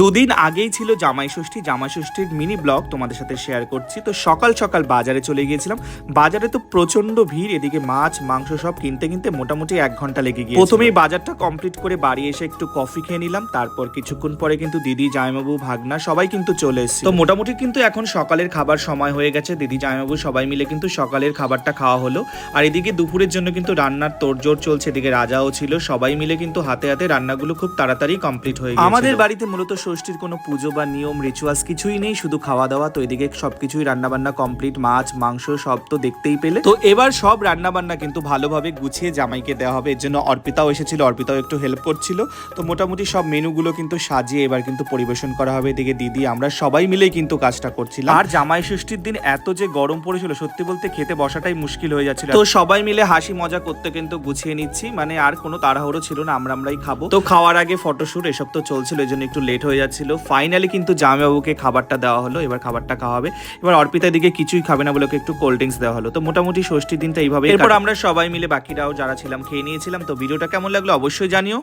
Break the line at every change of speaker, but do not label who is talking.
দুদিন আগেই ছিল জামাই ষষ্ঠী। জামাই ষষ্ঠীর মিনি ব্লগ তোমাদের সাথে শেয়ার করছি। তো সকাল সকাল বাজারে চলে গিয়েছিলাম। বাজারে তো প্রচণ্ড ভিড় এদিকে মাছ মাংস সব কিনতে কিনতে মোটামুটি এক ঘণ্টা লেগে গিয়ে প্রথমেই বাজারটা কমপ্লিট করে বাড়ি এসে একটু কফি খেয়ে নিলাম। তারপর কিছুক্ষণ পরে কিন্তু দিদি জামাইবাবু ভাগনা সবাই কিন্তু চলে এসেছে তো মোটামুটি কিন্তু এখন সকালের খাবার সময় হয়ে গেছে। দিদি জামাইবাবু সবাই মিলে কিন্তু সকালের খাবারটা খাওয়া হলো। আর এদিকে দুপুরের জন্য কিন্তু রান্নার তোড়জোড় চলছে। এদিকে রাজাও ছিল। সবাই মিলে কিন্তু হাতে হাতে রান্নাগুলো খুব তাড়াতাড়ি কমপ্লিট হয়ে গেছে আমাদের বাড়িতে মূলত ষষ্ঠীর কোনো পুজো বা নিয়ম রিচুয়ালস কিছুই নেই, শুধু খাওয়া দাওয়া তো এদিকে সবকিছুই রান্না বান্না কমপ্লিট মাছ, মাংস সব তো দেখতেই পেলে। তো এবার সব রান্নাবান্না কিন্তু ভালোভাবে গুছিয়ে জামাইকে দেওয়া হবে। এর জন্য অর্পিতাও এসেছিল, অর্পিতাও একটু হেল্প করছিল। তো মোটামুটি সব মেনুগুলো কিন্তু সাজিয়ে এবার কিন্তু পরিবেশন করা হবে। এদিকে দিদি, আমরা সবাই মিলেই কিন্তু কাজটা করছিলাম। আর জামাই ষষ্ঠীর দিন এত যে গরম পড়েছিল, সত্যি বলতে খেতে বসাটাই মুশকিল হয়ে যাচ্ছিল। তো সবাই মিলে হাসি মজা করতে কিন্তু গুছিয়ে নিচ্ছি। মানে আর কোনো তাড়াহুড়ো ছিল না, আমরা আমরাই খাব। তো খাওয়ার আগে ফটোশুট এসব তো চলছিল এই জন্য একটু লেট হয়ে যাচ্ছিল। ফাইনালি কিন্তু জামাইবাবুকে খাবারটা দেওয়া হলো এবার খাবারটা খাওয়া হবে। এবার অর্পিতা দিকে কিছুই খাবে না বলে একটু কোল্ড ড্রিঙ্কস দেওয়া হলো। তো মোটামুটি ষষ্ঠীর দিনটা এইভাবে এরপর আমরা সবাই মিলে বাকিরাও যারা ছিলাম খেয়ে নিয়েছিলাম। তো ভিডিওটা কেমন লাগল অবশ্যই জানিও।